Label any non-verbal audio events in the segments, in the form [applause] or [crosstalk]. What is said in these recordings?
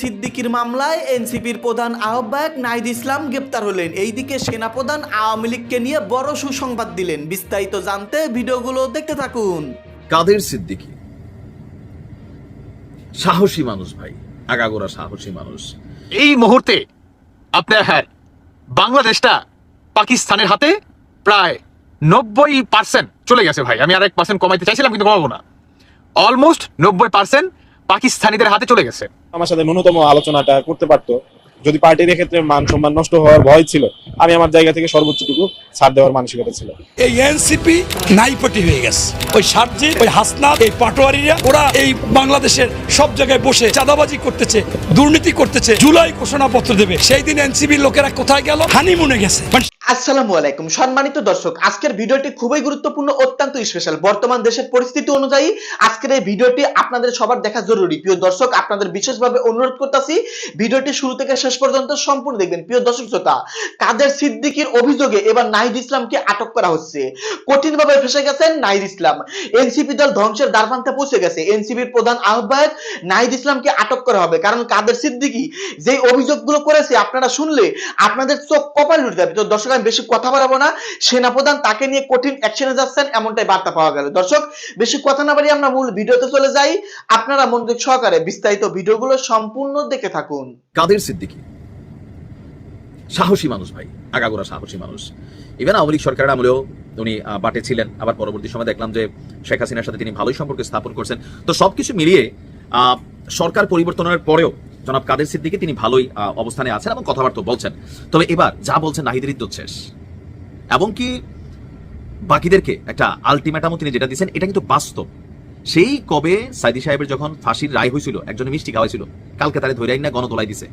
সিদ্দিকির মামলায় এনসিপির প্রধান আহ্বায়ক নাহিদ ইসলাম গ্রেপ্তার হলেন। এইদিকে সেনাপ্রধান আওয়ামী লীগকে নিয়ে বড় সুসংবাদ দিলেন। বিস্তারিত জানতে ভিডিওগুলো দেখতে থাকুন। কাদের সিদ্দিকি? সাহসী মানুষ ভাই আগাগোড়া সাহসী মানুষ। এই মুহূর্তে আপনার হ্যাঁ বাংলাদেশটা পাকিস্তানের হাতে প্রায় নব্বই পার্সেন্ট চলে গেছে ভাই। আমি আর এক পার্সেন্ট কমাইতে চাইছিলাম কিন্তু কমাবো না। অলমোস্ট নব্বই পার্সেন্ট পাকিস্তানিদের হাতে চলে গেছে। আমার সাথে ন্যূনতম আলোচনাটা করতে পারতো। যদি পার্টির ক্ষেত্রে মান সম্মান নষ্ট হওয়ার ভয় ছিল আমি আমার জায়গা থেকে সর্বোচ্চটুকু ছাড় দেওয়ার মানসিকতা ছিল। এই এনসিপি নাইপটি হয়ে গেছে। ওই সার্জি ওই হাসনাত এই পাটোয়ারিরা ওরা এই বাংলাদেশের সব জায়গায় বসে চাঁদাবাজি করতেছে দুর্নীতি করতেছে জুলাই ঘোষণাপত্র দেবে। সেই দিন এনসিপির লোকেরা কোথায় গেল? হানিমুনে গেছে। মানে আসসালামু আলাইকুম। সম্মানিত দর্শক, আজকের ভিডিওটি খুবই গুরুত্বপূর্ণ, অত্যন্ত স্পেশাল বর্তমান দেশের পরিস্থিতি অনুযায়ী আজকের এই ভিডিওটি আপনাদের সবার দেখা জরুরি। প্রিয় দর্শক, আপনাদের বিশেষভাবে অনুরোধ করতেছি, ভিডিওটি শুরু থেকে শেষ পর্যন্ত সম্পূর্ণ দেখবেন। প্রিয় দর্শক শ্রোতা, কাদের সিদ্দিকির অভিযোগে এবার নাহিদ ইসলামকে আটক করা হচ্ছে? কঠিনভাবে ফেসে গেছেন নাহিদ ইসলাম। এনসিপি দল ধ্বংসের দ্বারপ্রান্তে পৌঁছে গেছে। এনসিপির প্রধান আহ্বায়ক নাহিদ ইসলামকে আটক করা হবে। কারণ কাদের সিদ্দিকি যে অভিযোগগুলো করেছে, আপনারা শুনলে আপনাদের চোখ কপাল উঠে যাবে। তো দর্শক আমি বেশি কথা বাড়াবো না। সেনাপ্রধান তাকে নিয়ে কঠিন অ্যাকশনে যাচ্ছেন এমনটাই বার্তা পাওয়া গেল। দর্শক বেশি কথা না বাড়িয়ে আমরা মূল ভিডিওতে চলে যাই। আপনারা মনোযোগ সহকারে বিস্তারিত ভিডিওগুলো সম্পূর্ণ দেখে থাকুন। কাদের সিদ্দিকি? সাহসী মানুষ ভাই আগাগোড়া সাহসী মানুষ। ইভেন আওয়ামী লীগ সরকারের আমলেও উনি বাটে ছিলেন। আবার পরবর্তী সময় দেখলাম যে শেখ হাসিনার সাথে তিনি ভালোই সম্পর্ক স্থাপন করছেন। তো সবকিছু মিলিয়ে আহ, সরকার পরিবর্তনের পরেও জনাব কাদের সিদ্দিকি, তিনি ভালোই অবস্থানে আছেন এবং কথাবার্তা বলছেন। তবে এবার যা বলছেন নাহিদের ইদ্যুৎ শেষ। এবং কি বাকিদেরকে একটা আলটিমেটামও তিনি যেটা দিচ্ছেন এটা কিন্তু বাস্তব। সেই কবে সাইদি সাহেবের যখন ফাঁসির রায় হয়েছিল, একজন মিষ্টি খাওয়াইছিল, কালকে তারে ধরে না গণতোলাই দিছে।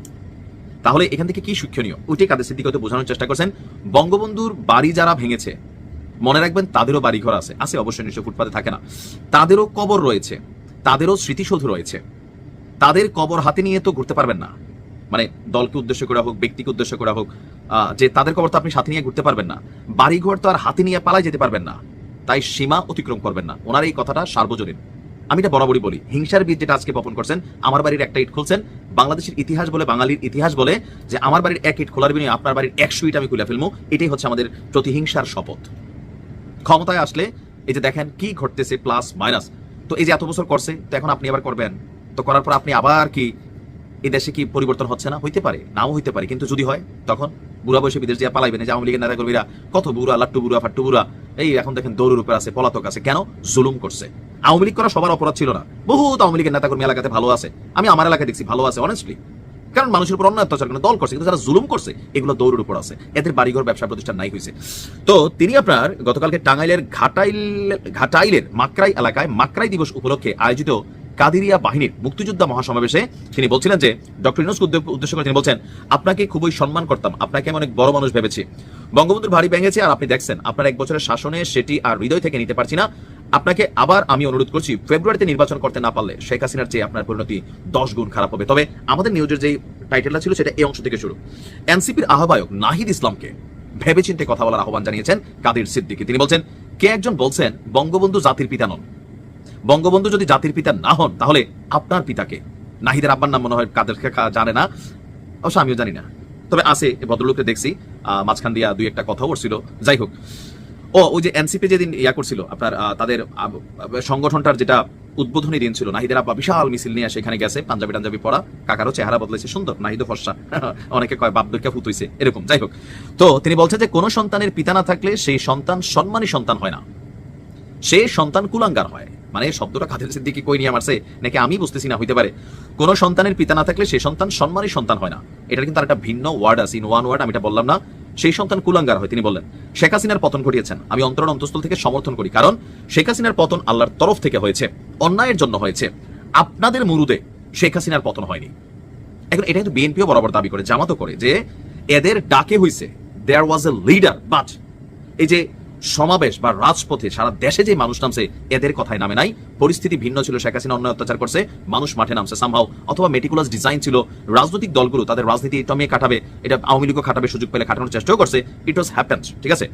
তাহলে এখান থেকে কি শিক্ষণীয়? ওইটাই কাদের সিদ্দিক হয়তো বোঝানোর চেষ্টা করছেন। বঙ্গবন্ধুর বাড়ি যারা ভেঙেছে, মনে রাখবেন তাদেরও বাড়িঘর আছে। আছে অবশ্যই, নিশ্চয় ফুটপাতে থাকে না। তাদেরও কবর রয়েছে, তাদেরও স্মৃতিসৌধ রয়েছে। তাদের কবর হাতে নিয়ে তো ঘুরতে পারবেন না। মানে দলকে উদ্দেশ্য করা হোক, ব্যক্তিকে উদ্দেশ্য করা হোক যে তাদের কবর তো আপনি সাথে নিয়ে ঘুরতে পারবেন না। বাড়িঘর তো আর হাতে নিয়ে পালাই যেতে পারবেন না। তাই সীমা অতিক্রম করবেন না। ওনার এই কথাটা সার্বজনীন। আমি এটা বরাবরই বলি। হিংসার বীজ যেটা আজকে বপন করছেন, আমার বাড়ির একটা ইট খুলছেন। বাংলাদেশের ইতিহাস বলে, বাঙালির ইতিহাস বলে যে আমার বাড়ির এক ইট খোলার বিনিময়ে আপনার বাড়ির একশো ইট আমি খুলে ফেলব। এটাই হচ্ছে আমাদের প্রতিহিংসার শপথ। ক্ষমতায় আসলে এই যে দেখেন কি ঘটতেছে, প্লাস, মাইনাস। তো এই যে এত বছর করছে, তো এখন আপনি আবার করবেন? তো করার পর আপনি আবার কি এই দেশে কি পরিবর্তন হচ্ছে না? হইতে পারে, নাও হইতে পারে, কিন্তু যদি হয়, তখন বুড়া বয়সে বিদেশ দিয়ে পালাইবেন। যে আওয়ামী লীগের নেতা কর্মীরা কত বুড়া, লাট্টু বুড়া, ফাট্টু বুড়া, এই এখন দেখেন দৌড়ের উপর আছে, পলাতক আছে, কেন? জুলুম করছে। আওয়ামী লীগ করা সবার অপরাধ ছিল না। বহুত আওয়ামী লীগের নেতা কর্মী এলাকাতে ভালো আছে। আমি আমার এলাকায় দেখছি ভালো আছে অনেস্টলি কারণ মানুষের উপর অন্য অত্যাচার দল করছে, কিন্তু যারা জুলুম করছে, এগুলো দৌড়ের উপর আছে। এদের বাড়িঘর, ব্যবসা প্রতিষ্ঠান নাই হয়েছে তো তিনি আপনার গতকালকে টাঙ্গাইলের ঘাটাইল, ঘাটাইলের মাকরাই এলাকায় মাকরাই দিবস উপলক্ষে আয়োজিত কাদিরিয়া বাহিনীর মুক্তিযোদ্ধা মহাসমাবেশে তিনি বলছিলেন যে, ডক্টর ইউনুস উদ্দেশ্য করে তিনি বলছেন, আপনাকে খুবই সম্মান করতাম আপনাকে আমি অনেক বড় মানুষ ভেবেছি। বঙ্গবন্ধুর ভারী ভেঙেছে, আর আপনি দেখছেন, আপনার এক বছরের শাসনে সেটি আর হৃদয় থেকে নিতে পারছি না। আপনাকে আবার আমি অনুরোধ করছি, ফেব্রুয়ারিতে নির্বাচন করতে না পারলে শেখ হাসিনার চেয়ে আপনার পরিণতি দশ গুণ খারাপ হবে। তবে আমাদের নিউজের যে টাইটেলটা ছিল, সেটা এই অংশ থেকে শুরু। এনসিপির আহ্বায়ক নাহিদ ইসলামকে ভেবেচিন্তে কথা বলার আহ্বান জানিয়েছেন কাদির সিদ্দিকি। তিনি বলছেন, কে একজন বলছেন, বঙ্গবন্ধু জাতির পিতা নন। বঙ্গবন্ধু যদি জাতির পিতা না হন, তাহলে আপনার পিতাকে, নাহিদের আব্বার নাম মনে হয় কাদের খা- জানে না, অবশ্য আমিও জানি না। তবে আছে ভদ্রলোককে দেখছি মাঝখান দিয়া দুই একটা কথা বলছিল যাই হোক, ও, ওই যে এনসিপি যেদিন ইয়া করছিল, আপনার তাদের সংগঠনটার যেটা উদ্বোধনী দিন ছিল, নাহিদের আব্বা বিশাল মিছিল নিয়ে সেখানে গেছে, পাঞ্জাবি টাঞ্জাবি পড়া কাকারও চেহারা বদলেছে, সুন্দর নাহিদ ফর্সা, [laughs] অনেকে কয় বাপ দুইটা ফুট হইছে, এরকম, যাই হোক। তো তিনি বলছেন যে, কোনো সন্তানের পিতা না থাকলে সেই সন্তান সম্মানী সন্তান হয় না। সে সন্তান কুলাঙ্গার হয়। মানে শব্দটা খাদের সিদ্দিকি কই নিয়ে মারছে, নাকি আমি বুঝতেছি না, হইতে পারে। কোন সন্তানের পিতা না থাকলে সেই সন্তান সম্মানী সন্তান হয় না। এটা কিন্তু একটা ভিন্ন ওয়ার্ড আছে ইন ওয়ান ওয়ার্ড আমি এটা বললাম না। সেই সন্তান কুলাঙ্গার হয়, তিনি বললেন। শেখ হাসিনার পতন ঘটিয়েছেন। আমি অন্তরণ অন্তঃস্থল থেকে সমর্থন করি, কারণ শেখ হাসিনার পতন আল্লাহর তরফ থেকে হয়েছে, অন্যায়ের জন্য হয়েছে। আপনাদের মুরুদে শেখ হাসিনার পতন হয়নি। এখন এটা কিন্তু বিএনপিও বরাবর দাবি করে, জামাতও করে, যে এদের ডাকে হইছে দেয়ার ওয়াজ এ লিডার বাট এই যে সমাবেশ বা রাজপথে সারা দেশে যে মানুষ নামছে, এদের কথায় নামে নাই। পরিস্থিতি ভিন্ন ছিল, শেখ হাসিনা অন্যায় অত্যাচার করছে, মানুষ মাঠে নামছে সামহাও অথবা মেটিকুলাস ডিজাইন ছিল। রাজনৈতিক দলগুলো তাদের রাজনীতি টমিয়ে কাটাবে এটা আওয়ামী লীগও খাটাবে, সুযোগ পেলে খাটানোর চেষ্টাও করছে। ইট ওয়াজ হ্যাপেন্স ঠিক আছে?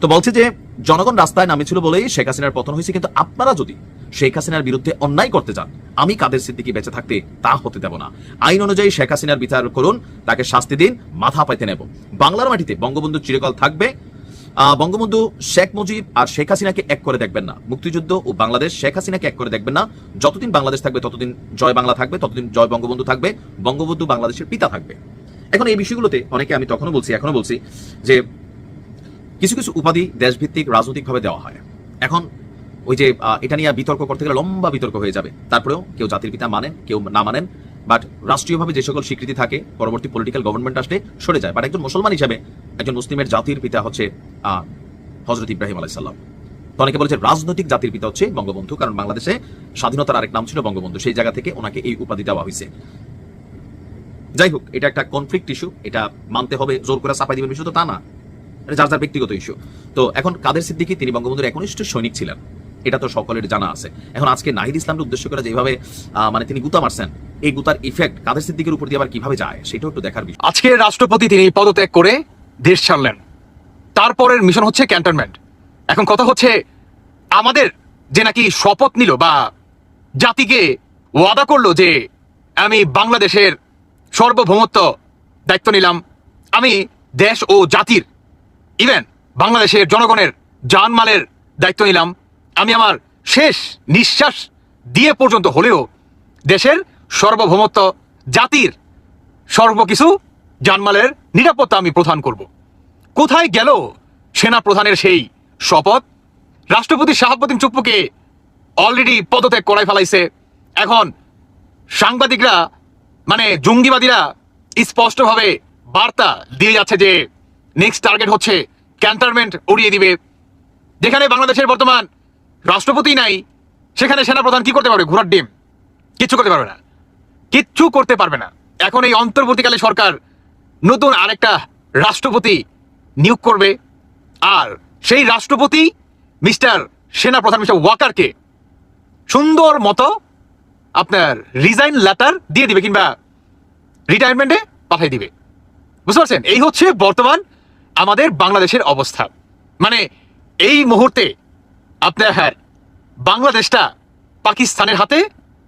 তো বলছে যে, জনগণ রাস্তায় নামেছিল বলেই শেখ হাসিনার পতন হয়েছে, কিন্তু আপনারা যদি শেখ হাসিনার বিরুদ্ধে অন্যায় করতে চান, আমি কাদের সিদ্দিকি বেঁচে থাকতে তা হতে দেব না। আইন অনুযায়ী শেখ হাসিনার বিচার করুন, তাকে শাস্তি দিন, মাথা পাইতে নেব। বাংলার মাটিতে বঙ্গবন্ধু চিরকাল থাকবে বঙ্গবন্ধু শেখ মুজিব আর শেখ হাসিনাকে এক করে দেখবেন না। মুক্তিযুদ্ধ ও বাংলাদেশ শেখ হাসিনাকে এক করে দেখবেন না। যতদিন বাংলাদেশ থাকবে, ততদিন জয় বাংলা থাকবে, ততদিন জয় বঙ্গবন্ধু থাকবে, বঙ্গবন্ধু বাংলাদেশের পিতা থাকবে। এখন এই বিষয়গুলোতে অনেকে আমি তখনও বলছি এখনও বলছি যে কিছু কিছু উপাধি দেশভিত্তিক, রাজনৈতিকভাবে দেওয়া হয়। এখন ওই যে এটা নিয়ে বিতর্ক করতে গেলে লম্বা বিতর্ক হয়ে যাবে। তারপরেও কেউ জাতির পিতা মানেন, কেউ না মানেন বাট রাষ্ট্রীয়ভাবে যে সকল স্বীকৃতি থাকে, পরবর্তী পলিটিক্যাল গভর্নমেন্ট আসলে সরে যায়। বাট একজন মুসলমান হিসাবে একজন মুসলিমের জাতির পিতা হচ্ছে হজরত ইব্রাহিম আলাইসাল্লাম তো অনেকে বলেছে রাজনৈতিক জাতির পিতা হচ্ছে বঙ্গবন্ধু, কারণ বাংলাদেশে স্বাধীনতার আরেক নাম ছিল বঙ্গবন্ধু। সেই জায়গা থেকে ওনাকে এই উপাধি দেওয়া হয়েছে। যাই হোক, এটা একটা কনফ্লিক্ট ইস্যু এটা মানতে হবে, জোর করে চাপাই দিবেন বিষয় তো তা না। এটা যার যার ব্যক্তিগত ইস্যু তো এখন কাদের সিদ্দিকি, তিনি বঙ্গবন্ধুর একনিষ্ঠ সৈনিক ছিলেন। এটা তো সকলের জানা আছে। এখন আজকে নাহিদ ইসলামকে উদ্দেশ্য করে যেভাবে মানে তিনি গুতা মারছেন, এই গুতার ইফেক্ট কাদের সিদ্দিকের উপর দিয়ে আবার কীভাবে যায়, সেটাও একটু দেখার বিষয়। আজকে রাষ্ট্রপতি তিনি পদত্যাগ করে দেশ ছাড়লেন। তারপরের মিশন হচ্ছে ক্যান্টনমেন্ট এখন কথা হচ্ছে, আমাদের যে নাকি শপথ নিল বা জাতিকে ওয়াদা করল যে আমি বাংলাদেশের সর্বভৌমত্ব দায়িত্ব নিলাম, আমি দেশ ও জাতির ইভেন বাংলাদেশের জনগণের জানমালের দায়িত্ব নিলাম, আমি আমার শেষ নিঃশ্বাস দিয়ে পর্যন্ত হলেও দেশের সর্বভৌমত্ব জাতির সর্বকিছু জানমালের নিরাপত্তা আমি প্রদান করব। কোথায় গেল সেনা প্রধানের সেই শপথ? রাষ্ট্রপতি শাহাবুদ্দিন চুপ্পুকে অলরেডি পদত্যাগ করাই ফেলাইছে। এখন সাংবাদিকরা মানে জঙ্গিবাদীরা স্পষ্টভাবে বার্তা দিয়ে যাচ্ছে যে নেক্সট টার্গেট হচ্ছে ক্যান্টারমেন্ট উড়িয়ে দিবে। যেখানে বাংলাদেশের বর্তমান রাষ্ট্রপতি নাই, সেখানে সেনাপ্রধান কি করতে পারবে? ঘোড়ার ডিম। কিচ্ছু করতে পারবে না। কিচ্ছু করতে পারবে না। এখন এই অন্তর্বর্তীকালে সরকার নতুন আরেকটা রাষ্ট্রপতি নিয়োগ করবে। আর সেই রাষ্ট্রপতি মিস্টার সেনাপ্রধান মিস্টার ওয়াকারকে সুন্দর মতো আপনার রিজাইন লেটার দিয়ে দিবে কিংবা রিটায়ারমেন্টে পাঠিয়ে দিবে। বুঝতে পারছেন? এই হচ্ছে বর্তমান আমাদের বাংলাদেশের অবস্থা। মানে এই মুহূর্তে আপনার হ্যাঁ বাংলাদেশটা পাকিস্তানের হাতে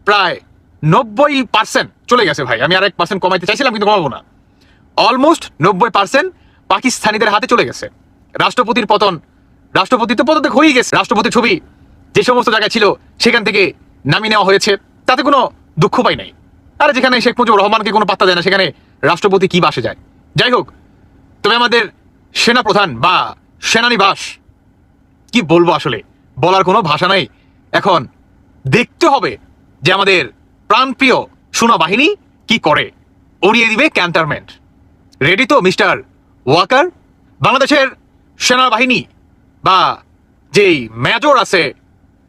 প্রায় নব্বই পার্সেন্ট চলে গেছে ভাই। আমি আর এক পার্সেন্ট কমাইতে চাইছিলাম, কিন্তু কমাবো না। অলমোস্ট নব্বই পার্সেন্ট পাকিস্তানিদের হাতে চলে গেছে। রাষ্ট্রপতির পতন, রাষ্ট্রপতি তো পদত্যাগ হয়েই গেছে। রাষ্ট্রপতির ছবি যে সমস্ত জায়গায় ছিল, সেখান থেকে নামিয়ে নেওয়া হয়েছে। তাতে কোনো দুঃখ পাই নাই। আর যেখানে শেখ মুজিবুর রহমানকে কোনো পাত্তা দেয় না, সেখানে রাষ্ট্রপতি কি বাসে যায়। যাই হোক, তবে আমাদের সেনাপ্রধান বা সেনানিবাস, কি বলব আসলে? বলার কোনো ভাষা নাই। এখন দেখতে হবে যে আমাদের প্রাণপ্রিয় সোনা বাহিনী কি করে। উড়িয়ে দিবে ক্যান্টনমেন্ট। রেডি তো মিস্টার ওয়াকার বাংলাদেশের সেনাবাহিনী বা যেই মেজর আছে,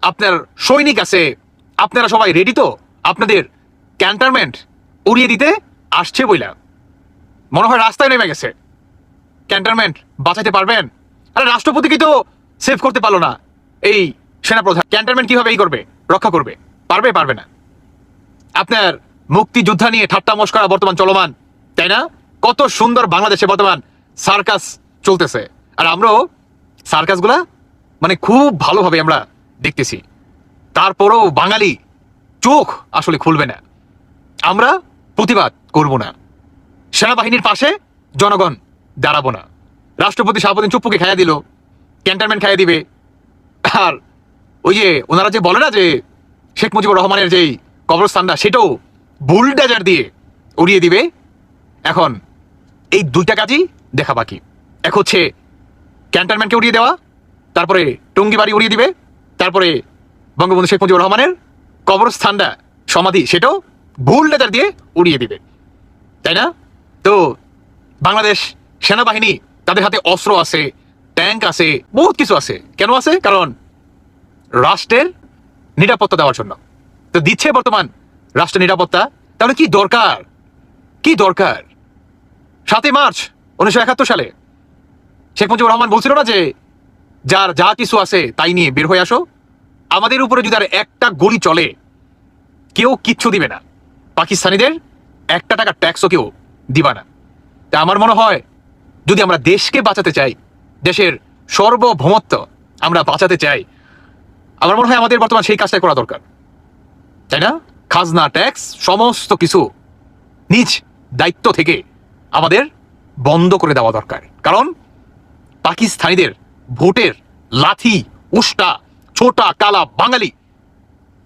আপনার সৈনিক আছে, আপনারা সবাই রেডি তো? আপনাদের ক্যান্টনমেন্ট উড়িয়ে দিতে আসছে বইলা। মনে হয় রাস্তায় নেমে গেছে। ক্যান্টনমেন্ট বাঁচাতে পারবেন? আরে, রাষ্ট্রপতিকে তো সেভ করতে পারল না এই সেনাপ্রধান। ক্যান্টনমেন্ট কীভাবে এই করবে? রক্ষা করবে? পারবে পারবে না। আপনার মুক্তিযোদ্ধা নিয়ে ঠাট্টা মস্করা বর্তমান চলমান, তাই না? কত সুন্দর বাংলাদেশে বর্তমান সার্কাস চলতেছে। আর আমরাও সার্কাসগুলা মানে খুব ভালোভাবে আমরা দেখতেছি। তারপরও বাঙালি চোখ আসলে খুলবে না। আমরা প্রতিবাদ করব না। সেনাবাহিনীর পাশে জনগণ দাঁড়াবো না। রাষ্ট্রপতি শাহাবুদ্দিন চুপ্পুকে খাইয়া দিল, ক্যান্টনমেন্ট খাইয়া দিবে। আর ওই যে ওনারা যে বলে না যে শেখ মুজিবুর রহমানের যেই কবরস্থানটা, সেটাও বুলডেজার দিয়ে উড়িয়ে দিবে। এখন এই দুইটা কাজই দেখা বাকি। এক হচ্ছে ক্যান্টনমেন্টকে উড়িয়ে দেওয়া, তারপরে টঙ্গি বাড়ি উড়িয়ে দিবে, তারপরে বঙ্গবন্ধু শেখ মুজিবুর রহমানের কবরস্থানটা সমাধি, সেটাও বুলডেজার দিয়ে উড়িয়ে দিবে। তাই না? তো বাংলাদেশ সেনাবাহিনী তাদের হাতে অস্ত্র আছে, ট্যাঙ্ক আছে, বহুত কিছু আছে। কেন আছে? কারণ রাষ্ট্রের নিরাপত্তা দেওয়ার জন্য। তো দিচ্ছে বর্তমান রাষ্ট্রের নিরাপত্তা, তাহলে কি দরকার? কি দরকার? সাতই মার্চ, উনিশশো একাত্তর সালে। শেখ মুজিবুর রহমান বলছিল না যে, যার যা কিছু আছে তাই নিয়ে বের হয়ে আসো, আমাদের উপরে যদি আর একটা গলি চলে, কেউ কিচ্ছু দিবে না। পাকিস্তানিদের একটা টাকা ট্যাক্সও কেউ দিবা না। তা আমার মনে হয়, যদি আমরা দেশকে বাঁচাতে চাই, দেশের সর্বভৌমত্ব আমরা বাঁচাতে চাই, আমার মনে হয় আমাদের বর্তমান সেই কাজটাই করা দরকার। তাই না? খাজনা, ট্যাক্স, সমস্ত কিছু নিজ দায়িত্ব থেকে আমাদের বন্ধ করে দেওয়া দরকার। কারণ পাকিস্তানিদের ভোটের লাথি, উষ্টা, ছোটা, কালা, বাঙালি,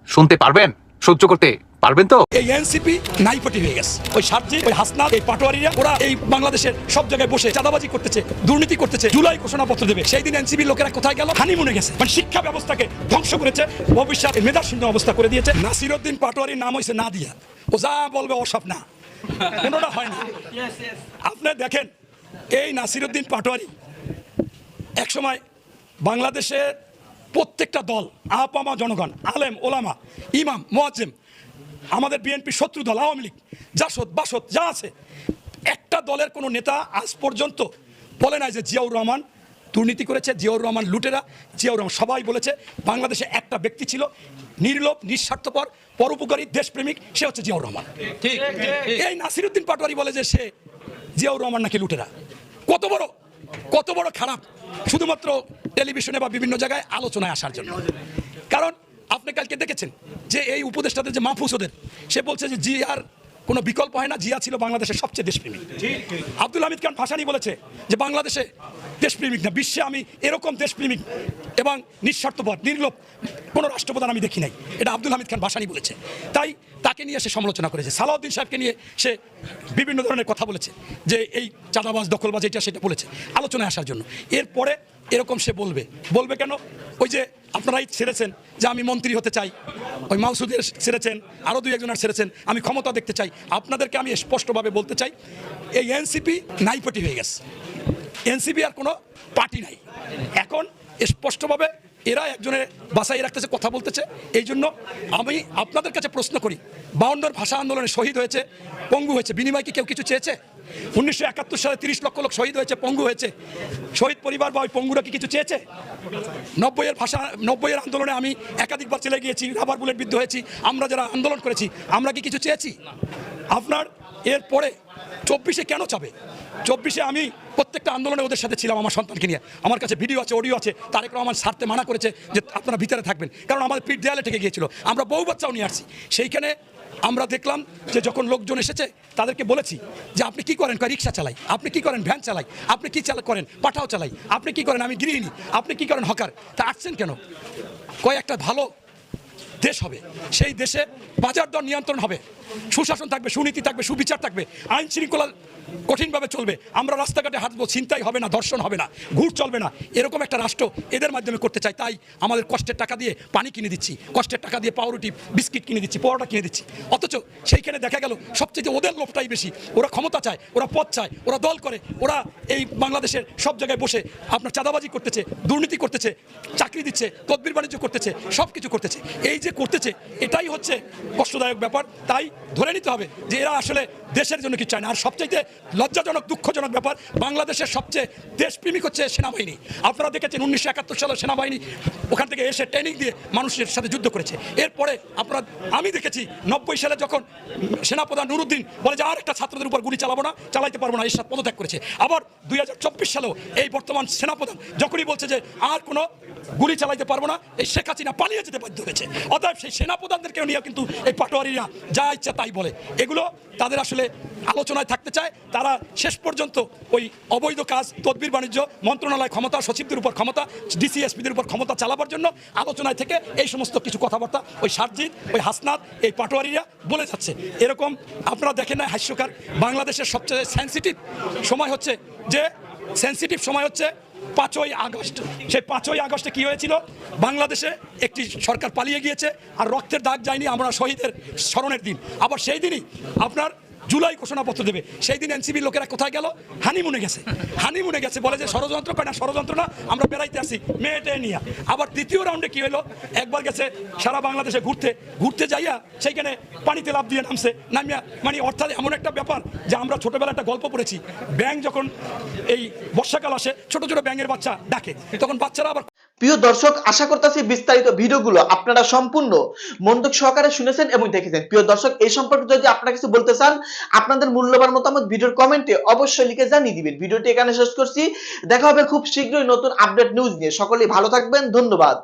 শুনতে পারবেন, সহ্য করতে পারবেন তো? এই এনসিপি নাইপটি হয়ে গেছে। ওই সার্জি, ওই হাসনাত, এই পাটোয়ারিরা, ওরা এই বাংলাদেশের সব জায়গায় বসে চাঁদাবাজি করতেছে, দুর্নীতি করতেছে, জুলাই ঘোষণাপত্র দেবে। সেই দিন এনসিপি লোকেরা কোথায় গেল? হানিমুনে গেছে। মানে শিক্ষা ব্যবস্থাকে ধ্বংস করেছে, ভবিষ্যৎ মেধার শূন্য অবস্থা করে দিয়েছে। নাসিরউদ্দিন পাটোয়ারির নাম হয়েছে নাদিয়া। ও যা বলবে ও সব না। কোনোটা হয় না আপনি দেখেন এই নাসিরউদ্দিন পাটোয়ারি একসময় বাংলাদেশের প্রত্যেকটা দল আপামা জনগণ আলেম ওলামা ইমাম মোয়াজ্জেম আমাদের বিএনপি শত্রু দল আওয়ামী লীগ জাসদ বাসদ যা আছে একটা দলের কোনো নেতা আজ পর্যন্ত বলে নাই যে জিয়াউর রহমান দুর্নীতি করেছে জিয়াউর রহমান লুটেরা জিয়াউর রহমান সবাই বলেছে বাংলাদেশে একটা ব্যক্তি ছিল নির্লোভ নিঃস্বার্থপর পরোপকারী দেশপ্রেমিক সে হচ্ছে জিয়াউর রহমান। এই নাসিরুদ্দিন পাটোয়ারি বলে যে সে জিয়াউর রহমান নাকি লুটেরা। কত বড় কত বড় খারাপ শুধুমাত্র টেলিভিশনে বা বিভিন্ন জায়গায় আলোচনায় আসার জন্য। কারণ আপনি কালকে দেখেছেন যে এই উপদেষ্টাদের যে মাহফুজ ওদের সে বলছে যে জিয়ার কোনো বিকল্প হয় না জিয়া ছিল বাংলাদেশের সবচেয়ে দেশপ্রেমিক। আব্দুল হামিদ খান ভাসানি বলেছে যে বাংলাদেশে দেশপ্রেমিক না, বিশ্বে আমি এরকম দেশপ্রেমিক এবং নিঃস্বার্থপর, নির্লোভ কোনো রাষ্ট্রপ্রধান আমি দেখি নাই। এটা আব্দুল হামিদ খান ভাসানি বলেছে। তাই তাকে নিয়ে সে সমালোচনা করেছে। সালাউদ্দিন সাহেবকে নিয়ে সে বিভিন্ন ধরনের কথা বলেছে যে এই চাঁদাবাজ, দখলবাজ, এটা সেটা বলেছে আলোচনায় আসার জন্য। এরপরে এরকম সে বলবে। বলবে কেন? ওই যে আপনারাই ছেড়েছেন যে আমি মন্ত্রী হতে চাই। ওই মাউসুদের ছেড়েছেন আরও দুই একজনের ছেড়েছেন, আমি ক্ষমতা দেখতে চাই। আপনাদেরকে আমি স্পষ্টভাবে বলতে চাই, এই এনসিপি নাইপটি হয়ে গেছে। এনসিপি আর কোনো পার্টি নাই। এখন স্পষ্টভাবে এরা একজনের বাসায় রাখতেছে, কথা বলতেছে। এই জন্য আমি আপনাদের কাছে প্রশ্ন করি, বাউন্ডার ভাষা আন্দোলনে শহীদ হয়েছে, পঙ্গু হয়েছে, বিনিময় কি কেউ কিছু চেয়েছে? উনিশশো একাত্তর সালে তিরিশ লক্ষ লোক শহীদ হয়েছে, পঙ্গু হয়েছে। শহীদ পরিবার বা ওই পঙ্গুরা কি কিছু চেয়েছে? নব্বইয়ের ভাষা, নব্বইয়ের আন্দোলনে আমি একাধিকবার চলে গিয়েছি, রাবার বুলেট বিদ্ধ হয়েছি, আমরা যারা আন্দোলন করেছি, আমরা কি কিছু চেয়েছি? আপনার এরপরে চব্বিশে কেন চাবে? চব্বিশে আমি প্রত্যেকটা আন্দোলনে ওদের সাথে ছিলাম আমার সন্তানকে নিয়ে। আমার কাছে ভিডিও আছে অডিও আছে। তারেক রহমান ছাড়তে মানা করেছে যে আপনারা ভিতরে থাকবেন। কারণ আমাদের পিঠ দেয়ালে ঠেকে গিয়েছিল। আমরা বউ বাচ্চাও নিয়ে আসছি। সেইখানে আমরা দেখলাম যে যখন লোকজন এসেছে, তাদেরকে বলেছি যে আপনি কি করেন? রিক্সা চালাই। আপনি কি করেন? ভ্যান চালাই। আপনি কি চালা, করেন? পাঠাও চালাই। আপনি কি করেন? আমি গৃহিণী। আপনি কি করেন? হকার। তা আসছেন কেন? কয়, একটা ভালো দেশ হবে। সেই দেশে বাজার দর নিয়ন্ত্রণ হবে। সুশাসন থাকবে, সুনীতি থাকবে, সুবিচার থাকবে, আইন শৃঙ্খলা কঠিনভাবে চলবে। আমরা রাস্তাঘাটে হাঁটবো চিন্তাই হবে না দর্শন হবে না ঘুর চলবে না। এরকম একটা রাষ্ট্র এদের মাধ্যমে করতে চাই। তাই আমাদের কষ্টের টাকা দিয়ে পানি কিনে দিচ্ছি, কষ্টের টাকা দিয়ে পাউরুটি, বিস্কিট কিনে দিচ্ছি, পরোটা কিনে দিচ্ছি। অথচ সেইখানে দেখা গেল, সবচেয়ে ওদের লোভটাই বেশি। ওরা ক্ষমতা চায়, ওরা পথ চায়, ওরা দল করে, ওরা এই বাংলাদেশের সব জায়গায় বসে আপনার চাঁদাবাজি করতেছে, দুর্নীতি করতেছে, চাকরি দিচ্ছে, তদবির বাণিজ্য করতেছে সব কিছু করতেছে। এই যে করতেছে, এটাই হচ্ছে কষ্টদায়ক ব্যাপার। তাই ধরে নিতে হবে যে এরা আসলে দেশের জন্য কিছু চায় না। আর সবচাইতে লজ্জাজনক, দুঃখজনক ব্যাপার, বাংলাদেশের সবচেয়ে দেশপ্রেমিক হচ্ছে সেনাবাহিনী। আপনারা দেখেছেন উনিশশো একাত্তর সালের সেনাবাহিনী ওখান থেকে এসে ট্রেনিং দিয়ে মানুষের সাথে যুদ্ধ করেছে। এরপরে আপনারা, আমি দেখেছি নব্বই সালে যখন সেনাপ্রধান নুরুদ্দিন বলে যে আর একটা ছাত্রদের উপর গুলি চালাবো না, চালাইতে পারব না এর সাথে পদত্যাগ করেছে। আবার দুই হাজার চব্বিশ সালেও এই বর্তমান সেনাপ্রধান যখনই বলছে যে আর কোনো গুলি চালাইতে পারব না, এই শেখ হাসিনা পালিয়ে যেতে বাধ্য হয়েছে। অতএব সেই সেনাপ্রধানদেরকেও নিয়ে কিন্তু এই পাটোয়ারিরা যা ইচ্ছা তাই বলে। এগুলো তাদের আসলে আলোচনায় থাকতে চায়। তারা শেষ পর্যন্ত ওই অবৈধ কাজ, তদবির বাণিজ্য, মন্ত্রণালয় ক্ষমতা, সচিবদের উপর ক্ষমতা, ডিসিএসপিদের উপর ক্ষমতা চালাবার জন্য আলোচনায় থেকে এই সমস্ত কিছু কথাবার্তা ওই সারজিৎ, ওই হাসনাত, এই পাটোয়ারিরা বলে যাচ্ছে। এরকম আপনারা দেখেন না, হাস্যকার। বাংলাদেশের সবচেয়ে সেন্সিটিভ সময় হচ্ছে যে সেন্সিটিভ সময় হচ্ছে পাঁচই আগস্ট। সেই পাঁচই আগস্টে কি হয়েছিল? বাংলাদেশে একটি সরকার পালিয়ে গিয়েছে আর রক্তের দাগ যায়নি আমরা শহীদের স্মরণের দিন। আবার সেই দিনই আপনার জুলাই ঘোষণাপত্র দেবে। সেই দিন এনসিবির লোকেরা কোথায় গেল? হানিমুনে গেছে। হানিমুনে গেছে, বলে যে ষড়যন্ত্র কয় না ষড়যন্ত্র না, আমরা বেড়াইতে আসি, মেয়েটে নিয়ে। আবার তৃতীয় রাউন্ডে কি হলো? একবার গেছে সারা বাংলাদেশে ঘুরতে। ঘুরতে যাইয়া সেইখানে পানিতে লাভ দিয়ে নামছে, নামিয়া মানে অর্থাৎ এমন একটা ব্যাপার যে আমরা ছোটবেলা একটা গল্প পড়েছি। ব্যাং যখন এই বর্ষাকাল আসে, ছোট ছোট ব্যাঙের বাচ্চা ডাকে। তখন বাচ্চারা আবার প্রিয় দর্শক, আশা করতেছি বিস্তারিত ভিডিওগুলো আপনারা সম্পূর্ণ মনোযোগ সহকারে শুনেছেন এবং দেখেছেন। প্রিয় দর্শক, এই সম্পর্কে যদি আপনারা কিছু বলতে চান, আপনাদের মূল্যবান মতামত ভিডিওর কমেন্টে অবশ্যই লিখে জানিয়ে দিবেন। ভিডিওটি এখানে শেষ করছি। দেখা হবে খুব শীঘ্রই নতুন আপডেট নিউজ নিয়ে। সকলেই ভালো থাকবেন। ধন্যবাদ।